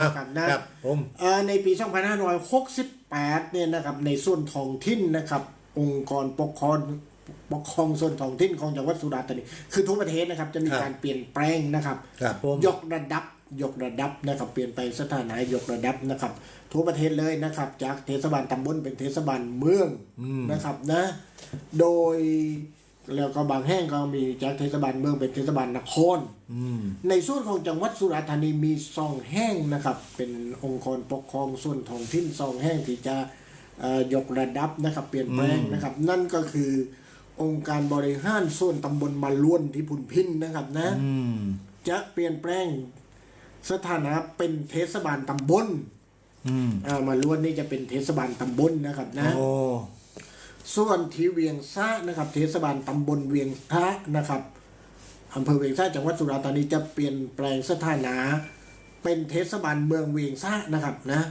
นะครับนะครับผมเอ่อในปี 2568 เนี่ยนะครับในส่วนท้องถิ่นนะครับ องค์กรปกครองปกครองส่วนท้องถิ่นของจังหวัดสุราษฎร์ธานีคือทุกประเทศนะครับจะมีการเปลี่ยนแปลงนะครับครับผมยกระดับยกระดับนะครับเปลี่ยนไปสถานะยกระดับนะครับ ทั่วประเทศเลยนะครับ จากเทศบาลตำบลเป็นเทศบาลเมืองนะครับนะ โดย แล้วก็บางแห่งก็มีจากเทศบาลเมืองเป็นเทศบาลนครอืมในส่วนของจังหวัดสุราษฎร์ธานีมีซองแห้งนะครับ เป็นองค์กรปกครองส่วนท้องถิ่นซองแห้งที่จะเอ่อยกระดับนะครับ เปลี่ยนแปลงนะครับ นั่นก็คือองค์การบริหารส่วนตำบลมาล้วนที่พุนพินนะครับนะอืมจะเปลี่ยนแปลงสถานะเป็นเทศบาลตำบลอืมอ่ามาล้วนนี่จะเป็นเทศบาลตำบลนะครับนะโอ้ ส่วนที่เวียงซ่านะครับเทศบาลตำบลเวียงซ่านะครับอำเภอเวียงซ่าจังหวัดสุราษฎร์ธานีจะเปลี่ยนแปลงสถานะ เป็นเทศบาลเมืองเวียงซ่านะครับนะ